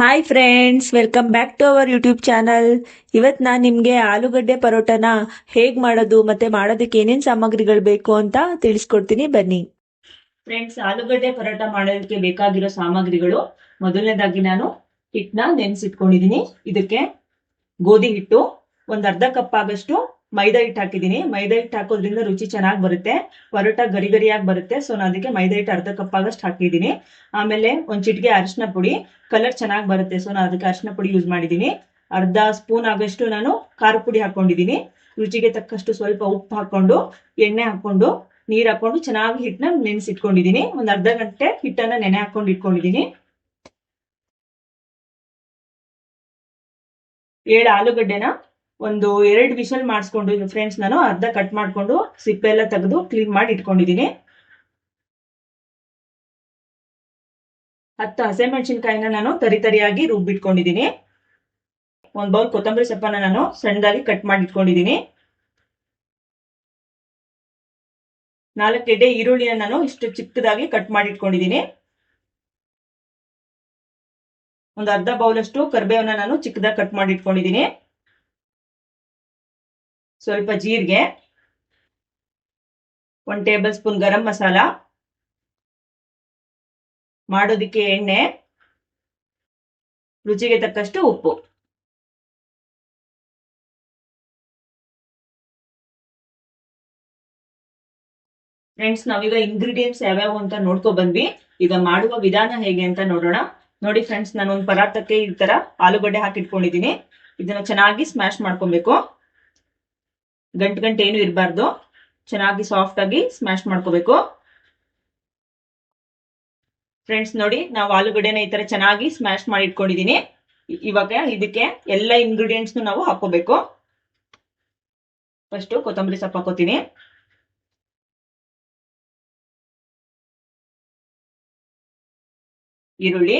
Hi friends welcome back to our YouTube channel ಇವತ್ತು ನಾನು ನಿಮಗೆ ಆಲೂಗಡ್ಡೆ ಪರೋಟನ ಹೇಗೆ ಮಾಡೋದು ಮತ್ತೆ ಮಾಡೋದಕ್ಕೆ ಏನೇನು ಸಾಮಗ್ರಿಗಳು ಬೇಕು ಅಂತ ತಿಳಿಸ್ಕೊಡ್ತೀನಿ. ಬನ್ನಿ. ಫ್ರೆಂಡ್ಸ್ ಆಲೂಗಡ್ಡೆ ಪರೋಟ ಮಾಡೋದಕ್ಕೆ ಬೇಕಾಗಿರೋ ಸಾಮಗ್ರಿಗಳು. ಮೊದಲನೇದಾಗಿ ನಾನು ಹಿಟ್ಟನ್ನ ನೆನೆಸಿಟ್ಕೊಂಡಿದ್ದೀನಿ. ಇದಕ್ಕೆ ಗೋಧಿ ಹಿಟ್ಟು, ಒಂದು ಅರ್ಧ ಕಪ್ ಆಗಷ್ಟು ಮೈದಾ ಹಿಟ್ಟು ಹಾಕಿದ್ದೀನಿ. ಮೈದಾ ಹಿಟ್ಟು ಹಾಕೋದ್ರಿಂದ ರುಚಿ ಚೆನ್ನಾಗಿ ಬರುತ್ತೆ. ಪರೋಟ ಗರಿ ಗರಿಯಾಗಿ ಬರುತ್ತೆ. ಸೊ ನಾನು ಅದಕ್ಕೆ ಮೈದಾ ಹಿಟ್ಟು ಅರ್ಧ ಕಪ್ ಆಗಷ್ಟು ಹಾಕಿದ್ದೀನಿ. ಆಮೇಲೆ ಒಂದು ಚಿಟಿಕೆ ಅರಿಶಿನ ಪುಡಿ. ಕಲರ್ ಚೆನ್ನಾಗಿ ಬರುತ್ತೆ. ಸೊ ನಾನು ಅದಕ್ಕೆ ಅರಿಶಿನ ಪುಡಿ ಯೂಸ್ ಮಾಡಿದ್ದೀನಿ. ಅರ್ಧ ಸ್ಪೂನ್ ಆಗಷ್ಟು ನಾನು ಖಾರ ಪುಡಿ ಹಾಕೊಂಡಿದ್ದೀನಿ. ರುಚಿಗೆ ತಕ್ಕಷ್ಟು ಸ್ವಲ್ಪ ಉಪ್ಪು ಹಾಕೊಂಡು ಎಣ್ಣೆ ಹಾಕೊಂಡು ನೀರ್ ಹಾಕೊಂಡು ಚೆನ್ನಾಗಿ ಹಿಟ್ಟನ್ನ ನೆನೆಸಿಟ್ಕೊಂಡಿದ್ದೀನಿ. ಒಂದು ಅರ್ಧ ಗಂಟೆ ಹಿಟ್ಟನ್ನ ನೆನೆ ಹಾಕೊಂಡು ಇಟ್ಕೊಂಡಿದ್ದೀನಿ. ಏಳು ಆಲೂಗಡ್ಡೆನ ಒಂದು ಎರಡು ವಿಷಲ್ ಮಾಡಿಸ್ಕೊಂಡು ಫ್ರೆಂಡ್ಸ್ ನಾನು ಅರ್ಧ ಕಟ್ ಮಾಡ್ಕೊಂಡು, ಸಿಪ್ಪೆ ಎಲ್ಲ ತೆಗೆದು ಕ್ಲೀನ್ ಮಾಡಿ ಇಟ್ಕೊಂಡಿದ್ದೀನಿ. ಹತ್ತು ಹಸಿಮೆಣಸಿನ್ಕಾಯಿನ ನಾನು ತರಿ ತರಿಯಾಗಿ ರುಬ್ಬಿಟ್ಕೊಂಡಿದ್ದೀನಿ. ಒಂದು ಬೌಲ್ ಕೊತ್ತಂಬರಿ ಸೊಪ್ಪನ್ನ ನಾನು ಸಣ್ಣದಾಗಿ ಕಟ್ ಮಾಡಿ ಇಟ್ಕೊಂಡಿದ್ದೀನಿ. ನಾಲ್ಕು ಎಡೆ ಈರುಳ್ಳಿನ ನಾನು ಇಷ್ಟು ಚಿಕ್ಕದಾಗಿ ಕಟ್ ಮಾಡಿ ಇಟ್ಕೊಂಡಿದ್ದೀನಿ. ಒಂದು ಅರ್ಧ ಬೌಲಷ್ಟು ಕರಿಬೇವನ್ನ ನಾನು ಚಿಕ್ಕದಾಗಿ ಕಟ್ ಮಾಡಿ ಇಟ್ಕೊಂಡಿದ್ದೀನಿ. ಸ್ವಲ್ಪ ಜೀರಿಗೆ, ಒಂದು ಟೇಬಲ್ ಸ್ಪೂನ್ ಗರಂ ಮಸಾಲ, ಮಾಡೋದಕ್ಕೆ ಎಣ್ಣೆ, ರುಚಿಗೆ ತಕ್ಕಷ್ಟು ಉಪ್ಪು. ಫ್ರೆಂಡ್ಸ್ ನಾವೀಗ ಇಂಗ್ರೀಡಿಯೆಂಟ್ಸ್ ಯಾವ್ಯಾವ ಅಂತ ನೋಡ್ಕೊ ಬಂದ್ವಿ. ಈಗ ಮಾಡುವ ವಿಧಾನ ಹೇಗೆ ಅಂತ ನೋಡೋಣ. ನೋಡಿ ಫ್ರೆಂಡ್ಸ್ ನಾನು ಒಂದು ಪದಾರ್ಥಕ್ಕೆ ಈ ತರ ಆಲೂಗಡ್ಡೆ ಹಾಕಿಟ್ಕೊಂಡಿದ್ದೀನಿ. ಇದನ್ನ ಚೆನ್ನಾಗಿ ಸ್ಮ್ಯಾಶ್ ಮಾಡ್ಕೊಬೇಕು. ಗಂಟು ಗಂಟೆ ಏನು ಇರಬಾರ್ದು. ಚೆನ್ನಾಗಿ ಸಾಫ್ಟ್ ಆಗಿ ಸ್ಮ್ಯಾಶ್ ಮಾಡ್ಕೋಬೇಕು. ಫ್ರೆಂಡ್ಸ್ ನೋಡಿ, ನಾವು ಆಲೂಗಡ್ಡೆನ ಈ ತರ ಚೆನ್ನಾಗಿ ಸ್ಮ್ಯಾಶ್ ಮಾಡಿ ಇಟ್ಕೊಂಡಿದೀನಿ. ಇವಾಗ ಇದಕ್ಕೆ ಎಲ್ಲ ಇಂಗ್ರೀಡಿಯೆಂಟ್ಸ್ ನಾವು ಹಾಕೋಬೇಕು ಫಸ್ಟ್ ಕೊತ್ತಂಬರಿ ಸೊಪ್ಪು ಹಾಕೋತೀನಿ ಈರುಳ್ಳಿ.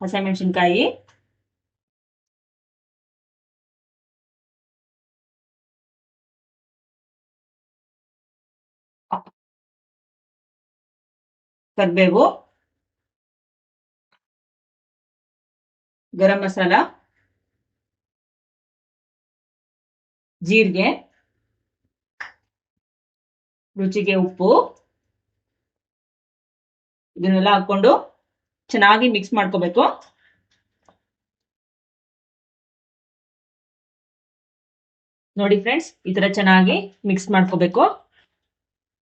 ಹಸಿಮೆಣಸಿನ್ಕಾಯಿ ಕರ್ಬೇವು ಗರಂ ಮಸಾಲ ಜೀರಿಗೆ ರುಚಿಗೆ ಉಪ್ಪು ಇದನ್ನೆಲ್ಲ ಹಾಕೊಂಡು ಚೆನ್ನಾಗಿ ಮಿಕ್ಸ್ ಮಾಡ್ಕೋಬೇಕು. ನೋಡಿ ಫ್ರೆಂಡ್ಸ್ ಈ ತರ ಚೆನ್ನಾಗಿ ಮಿಕ್ಸ್ ಮಾಡ್ಕೋಬೇಕು.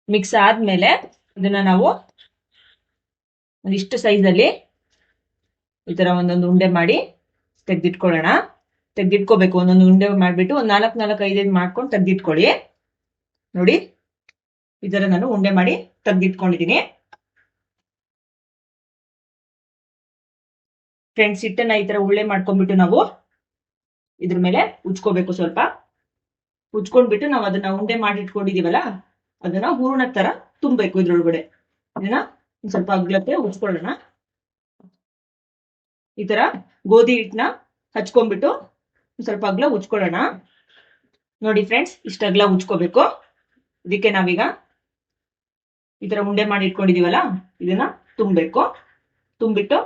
ಮಿಕ್ಸ್ ಆದ್ಮೇಲೆ ಇದನ್ನ ನಾವು ಒಂದಿಷ್ಟು ಸೈಜಲ್ಲಿ ಈ ತರ ಒಂದೊಂದು ಉಂಡೆ ಮಾಡಿ ತೆಗ್ದಿಟ್ಕೊಳ್ಳೋಣ. ತೆಗ್ದಿಟ್ಕೋಬೇಕು, ಒಂದೊಂದು ಉಂಡೆ ಮಾಡ್ಬಿಟ್ಟು ಒಂದ್ ನಾಲ್ಕು ನಾಲ್ಕು ಐದೈದು ಮಾಡ್ಕೊಂಡು ತೆಗ್ದಿಟ್ಕೊಳ್ಳಿ. ನೋಡಿ, ಈ ತರ ನಾನು ಉಂಡೆ ಮಾಡಿ ತೆಗ್ದಿಟ್ಕೊಂಡಿದೀನಿ ಫ್ರೆಂಡ್ಸ್ ಹಿಟ್ಟನ್ನ ಈ ತರ ಉಳ್ಳೆ ಮಾಡ್ಕೊಂಡ್ಬಿಟ್ಟು ನಾವು ಇದ್ರ ಮೇಲೆ ಉಚ್ಕೋಬೇಕು ಸ್ವಲ್ಪ. ಉಚ್ಕೊಂಡ್ಬಿಟ್ಟು ನಾವು ಅದನ್ನ ಉಂಡೆ ಮಾಡಿ ಇಟ್ಕೊಂಡಿದೀವಲ್ಲ ಅದನ್ನ ಹೂರ್ಣ ತರ ತುಂಬಬೇಕು ಇದ್ರೊಳಗಡೆ. ಇದನ್ನ ಸ್ವಲ್ಪ ಅಗ್ಲಕ್ಕೆ ಉಚ್ಕೊಳ್ಳೋಣ ಈ ತರ ಗೋಧಿ ಹಿಟ್ಟನ್ನ ಹಚ್ಕೊಂಡ್ಬಿಟ್ಟು ಸ್ವಲ್ಪ ಅಗ್ಲ ಉಚ್ಕೊಳ್ಳೋಣ ನೋಡಿ ಫ್ರೆಂಡ್ಸ್ ಇಷ್ಟ ಅಗ್ಲ ಉಚ್ಕೋಬೇಕು ಇದಕ್ಕೆ ನಾವೀಗ ಈ ತರ ಉಂಡೆ ಮಾಡಿ ಇಟ್ಕೊಂಡಿದೀವಲ್ಲ ಇದನ್ನ ತುಂಬಬೇಕು. ತುಂಬಿಟ್ಟು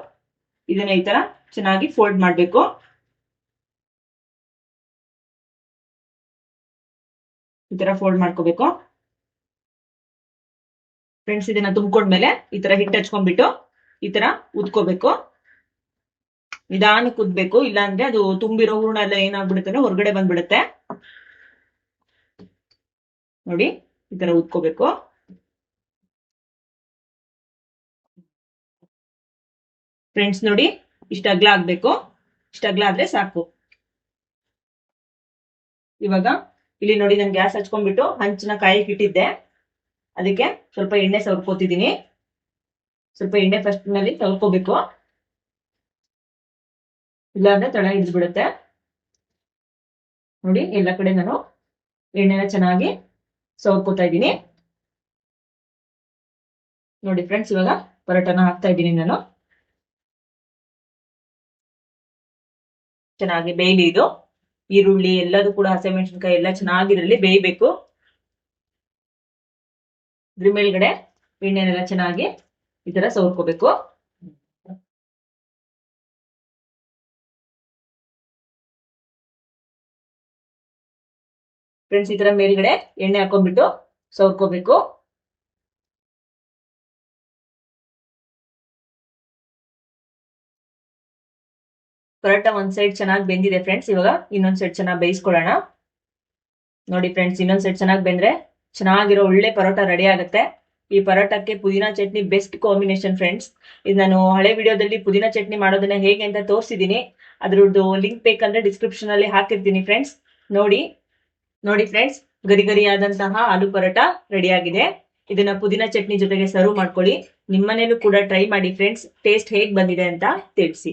ಇದನ್ನ ಈ ತರ ಚೆನ್ನಾಗಿ ಫೋಲ್ಡ್ ಮಾಡ್ಬೇಕು. ಈ ತರ ಫೋಲ್ಡ್ ಮಾಡ್ಕೋಬೇಕು. ಫ್ರೆಂಡ್ಸ್ ಇದನ್ನ ತುಂಬ್ಕೊಂಡ್ಮೇಲೆ ಈ ತರ ಹಿಟ್ಟು ಹಚ್ಕೊಂಡ್ಬಿಟ್ಟು ಈ ತರ ಉದ್ಕೋಬೇಕು. ನಿಧಾನಕ್ಕೆ ಉದ್ಬೇಕು ಇಲ್ಲಾಂದ್ರೆ ಅದು ತುಂಬಿರೋ ಹೂರ್ಣ ಎಲ್ಲ ಏನಾಗ್ಬಿಡುತ್ತೆ ಹೊರಗಡೆ ಬಂದ್ಬಿಡುತ್ತೆ. ನೋಡಿ, ಈ ತರ ಉದ್ಕೋಬೇಕು. ಫ್ರೆಂಡ್ಸ್ ನೋಡಿ, ಇಷ್ಟ ಅಗ್ಲ ಆಗ್ಬೇಕು. ಇಷ್ಟ ಅಗ್ಲ ಆದ್ರೆ ಸಾಕು. ಇವಾಗ, ಇಲ್ಲಿ ನೋಡಿ ನಾನು ಗ್ಯಾಸ್ ಹಚ್ಕೊಂಡ್ಬಿಟ್ಟು ಹಂಚಿನ ಕಾಯಕ್ಕೆ ಇಟ್ಟಿದ್ದೆ. ಅದಕ್ಕೆ ಸ್ವಲ್ಪ ಎಣ್ಣೆ ಸವರ್ಕೋತಿದ್ದೀನಿ ಸ್ವಲ್ಪ ಎಣ್ಣೆ ಫಸ್ಟ್ನಲ್ಲಿ ಇಲ್ಲ ಇಲ್ಲಾಂದ್ರೆ ತಳ ಹಿಡಿದ್ಬಿಡುತ್ತೆ. ನೋಡಿ, ಎಲ್ಲ ಕಡೆ ನಾನು ಎಣ್ಣೆನ ಚೆನ್ನಾಗಿ ಸವರ್ಕೋತಾ ಇದ್ದೀನಿ. ನೋಡಿ ಫ್ರೆಂಡ್ಸ್ ಇವಾಗ ಪರೋಟನ ಹಾಕ್ತಾ ಇದ್ದೀನಿ ನಾನು. ಚೆನ್ನಾಗಿ ಬೇಯಲಿ ಇದು ಈರುಳ್ಳಿ ಎಲ್ಲದೂ ಕೂಡ ಹಸಿಮೆಣಸಿನ್ಕಾಯಿ ಎಲ್ಲ ಚೆನ್ನಾಗಿರಲಿ ಬೇಯಬೇಕು. ಇದ್ರ ಮೇಲ್ಗಡೆ ಎಣ್ಣೆನೆಲ್ಲ ಚೆನ್ನಾಗಿ ಈ ತರ ಸವರ್ಕೋಬೇಕು. ಫ್ರೆಂಡ್ಸ್, ಈ ತರ ಮೇಲ್ಗಡೆ ಎಣ್ಣೆ ಹಾಕೊಂಡ್ಬಿಟ್ಟು ಸವರ್ಕೋಬೇಕು. ಪರೋಟ ಒಂದ್ ಸೈಡ್ ಚೆನ್ನಾಗಿ ಬೆಂದಿದೆ ಫ್ರೆಂಡ್ಸ್ ಇವಾಗ ಇನ್ನೊಂದ್ ಸೈಡ್ ಚೆನ್ನಾಗಿ ಬೇಯಿಸ್ಕೊಳ್ಳೋಣ. ನೋಡಿ ಫ್ರೆಂಡ್ಸ್ ಇನ್ನೊಂದ್ ಸೈಡ್ ಚೆನ್ನಾಗಿ ಬೆಂದ್ರೆ ಚೆನ್ನಾಗಿರೋ ಒಳ್ಳೆ ಪರೋಟ ರೆಡಿ ಆಗುತ್ತೆ. ಈ ಪರೋಟಕ್ಕೆ ಪುದೀನಾ ಚಟ್ನಿ ಬೆಸ್ಟ್ ಕಾಂಬಿನೇಷನ್ ಫ್ರೆಂಡ್ಸ್ ಇದು ನಾನು ಹಳೆ ವಿಡಿಯೋದಲ್ಲಿ ಪುದೀನಾ ಚಟ್ನಿ ಮಾಡೋದನ್ನ ಹೇಗೆ ಅಂತ ತೋರಿಸಿದೀನಿ. ಅದ್ರದ್ದು ಲಿಂಕ್ ಬೇಕಂದ್ರೆ ಡಿಸ್ಕ್ರಿಪ್ಷನ್ ಅಲ್ಲಿ ಹಾಕಿರ್ತೀನಿ ಫ್ರೆಂಡ್ಸ್ ನೋಡಿ ನೋಡಿ ಫ್ರೆಂಡ್ಸ್ ಗರಿ ಗರಿ ಆದಂತಹ ಆಲೂ ಪರೋಟ ರೆಡಿ ಆಗಿದೆ. ಇದನ್ನ ಪುದೀನಾ ಚಟ್ನಿ ಜೊತೆಗೆ ಸರ್ವ್ ಮಾಡ್ಕೊಳ್ಳಿ. ನಿಮ್ಮನೇಲೂ ಕೂಡ ಟ್ರೈ ಮಾಡಿ ಫ್ರೆಂಡ್ಸ್ ಟೇಸ್ಟ್ ಹೇಗ್ ಬಂದಿದೆ ಅಂತ ತಿಳಿಸಿ.